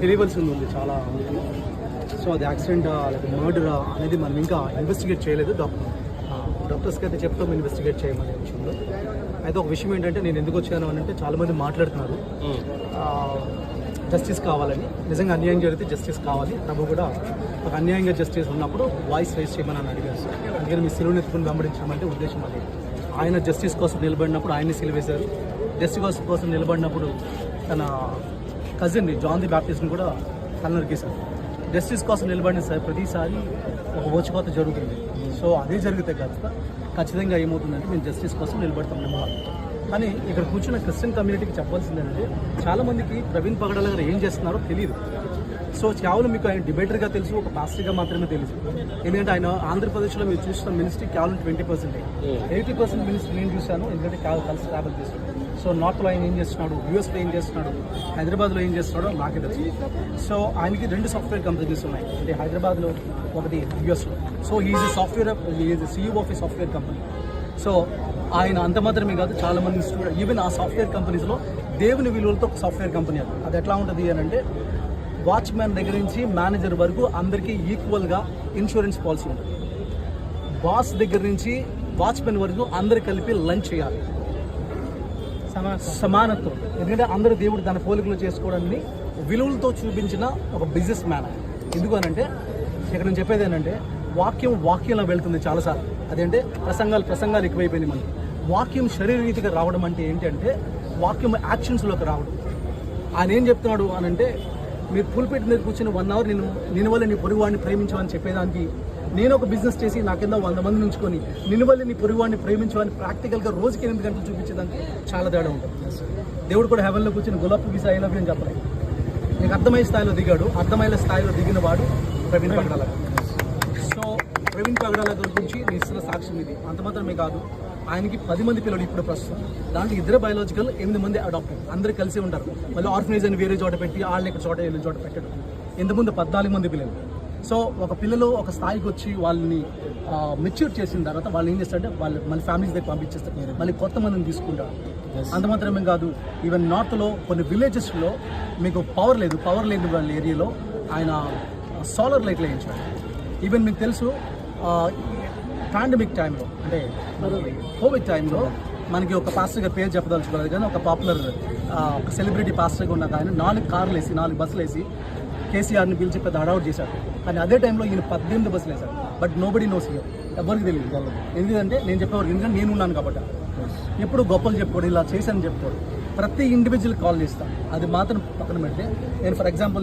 తెలియవలసి ఉంది చాలా సో అది యాక్సిడెంట్ లేకపోతే మర్డర్ అనేది మనం ఇంకా ఇన్వెస్టిగేట్ చేయలేదు. డాక్టర్ డాక్టర్స్కి అయితే చెప్తాం ఇన్వెస్టిగేట్ చేయమనే విషయంలో. అయితే ఒక విషయం ఏంటంటే నేను ఎందుకు వచ్చాను అని అంటే చాలామంది మాట్లాడుతున్నారు. జస్టిస్ కావాలని. నిజంగా అన్యాయం జరిగితే జస్టిస్ కావాలి. ప్రభు కూడా ఒక అన్యాయంగా జస్టిస్ ఉన్నప్పుడు వాయిస్ రైజ్ చేయమని అని అడిగారు అందుకని మీ సిలువని ఎత్తుకుని వెంబడించమంటే ఉద్దేశం అది ఆయన జస్టిస్ కోసం నిలబడినప్పుడు ఆయన్ని సిలువేశారు. జస్టిస్ కోసం నిలబడినప్పుడు తన కజిన్ జాన్ ది బ్యాప్టిస్ట్ని కూడా తల జస్టిస్ కోసం నిలబడిన సార్ ప్రతిసారి ఒక ఓచికోత జరుగుతుంది. సో అదే జరిగితే కనుక ఖచ్చితంగా ఏమవుతుందంటే మేము జస్టిస్ కోసం నిలబడతాం నమ్మకం కానీ ఇక్కడ కూర్చున్న క్రిస్టియన్ కమ్యూనిటీకి చెప్పాల్సింది ఏంటంటే ప్రవీణ్ పగడాల గారు ఏం చేస్తున్నారో తెలియదు సో కేవలం మీకు ఆయన డిబేటర్గా తెలుసు ఒక పాస్టర్గా మాత్రమే తెలుసు. ఎందుకంటే ఆయన ఆంధ్రప్రదేశ్లో మీరు చూసిన మినిస్ట్రీ కేవలం twenty percent. Eighty percent ministry నేను చూశాను ఎందుకంటే కేవలం కలిసి ట్రావెల్ చేస్తాను సో నార్త్లో ఆయన ఏం చేస్తున్నాడు యూఎస్లో ఏం చేస్తున్నాడు హైదరాబాద్లో ఏం చేస్తున్నాడో నాకే తెలుసు. సో ఆయనకి రెండు సాఫ్ట్వేర్ కంపెనీస్ ఉన్నాయి. అంటే హైదరాబాద్లో ఒకటి యూఎస్లో. So is software is CEO of a software company. So ఆయన అంత మాత్రమే కాదు చాలా మంది స్టూడెంట్ ఈవెన్ ఆ సాఫ్ట్వేర్ కంపెనీస్లో దేవుని విలువలతో ఒక సాఫ్ట్వేర్ కంపెనీ అది. అది ఎట్లా ఉంటుంది అని అంటే వాచ్మ్యాన్ దగ్గర నుంచి మేనేజర్ వరకు అందరికీ ఈక్వల్గా ఇన్సూరెన్స్ పాలసీ ఉంటుంది. బాస్ దగ్గర నుంచి వాచ్మెన్ వరకు అందరు కలిపి లంచ్ చేయాలి. సమానత్వం. ఎందుకంటే అందరూ దేవుడు తన పోలికలు చేసుకోవడాన్ని విలువలతో చూపించిన ఒక బిజినెస్ మ్యాన్ ఎందుకు అనంటే ఇక్కడ నేను చెప్పేది ఏంటంటే వాక్యం వాక్యంలో వెళ్తుంది చాలాసార్లు. అదేంటే ప్రసంగాలు ప్రసంగాలు ఎక్కువైపోయింది మనకి. వాక్యం శరీరరీతిగా రావడం అంటే ఏంటంటే వాక్యం యాక్షన్స్లోకి రావడం. ఆయన ఏం చెప్తున్నాడు అని అంటే మీరు పుల్పేట మీద కూర్చొని వన్ అవర్ నేను నేను వల్ల నీ పొరుగువాడిని ప్రేమించమని చెప్పేదానికి నేను ఒక బిజినెస్ చేసి నా కింద వంద మంది నుంచుకొని నేను వల్ల నీ పొరుగువాడిని ప్రేమించమని ప్రాక్టికల్గా రోజుకి ఎనిమిది గంటలు చూపించేదానికి చాలా తేడా ఉంటుంది. దేవుడు కూడా హెవెన్లో కూర్చొని గులాబ్ వీసా ఐ లవ్ అని చెప్పలేదు నీకు అర్థమయ్యే స్థాయిలో దిగాడు. అర్థమయ్యే స్థాయిలో దిగిన వాడు ప్రవీణ్ పగడాల. సో ప్రవీణ్ పగడాల గురించి నేను ఇస్తున్న సాక్ష్యం ఇది. అంత మాత్రమే కాదు ఆయనకి పది మంది పిల్లలు ఇప్పుడు ప్రస్తుతం. దాంట్లో ఇద్దరు బయాలజికల్ ఎనిమిది మంది అడాప్టెడ్ అందరూ కలిసి ఉంటారు. మళ్ళీ ఆర్ఫనేజ్ అని వేరే చోట పెట్టి వాళ్ళని ఇక్కడ చోట వెళ్ళిన చోట పెట్టడం. ఇంతకుముందు పద్నాలుగు మంది పిల్లలు. సో ఒక పిల్లలు ఒక స్థాయికి వచ్చి వాళ్ళని మెచ్యూర్ చేసిన తర్వాత వాళ్ళు ఏం చేస్తారంటే వాళ్ళు మళ్ళీ ఫ్యామిలీస్ దగ్గర పంపించేస్తారు. మళ్ళీ కొత్త మందిని తీసుకుంటారు. అంత మాత్రమే కాదు ఈవెన్ నార్త్లో కొన్ని విలేజెస్లో మీకు పవర్ లేదు. పవర్ లేని వాళ్ళ ఏరియాలో ఆయన సోలార్ లైట్లు వేయించాడు ఈవెన్ మీకు తెలుసు పాండమిక్ టైంలో అంటే కోవిడ్ టైంలో మనకి ఒక పాస్టర్గా పేరు చెప్పదలుచుకోలేదు కానీ ఒక పాపులర్ ఒక సెలబ్రిటీ పాస్టర్గా ఉన్న ఆయన నాలుగు కార్లు వేసి నాలుగు బస్సులు వేసి కేసీఆర్ని పిలిచి పెద్ద హడావుట్ చేశాడు. కానీ అదే టైంలో ఈయన పద్దెనిమిది బస్సులు వేశాడు. బట్ నోబడి నోస్ హియర్ ఎవరికి తెలియదు. ఎందుకంటే నేను చెప్పేవారు ఎందుకంటే నేను ఉన్నాను కాబట్టి. ఎప్పుడు గొప్పలు చెప్పుకోడు ఇలా చేశాను చెప్పుకోడు. ప్రతి ఇండివిజువల్ కాల్ చేస్తాను అది మాత్రం పక్కన పెడితే నేను ఫర్ ఎగ్జాంపుల్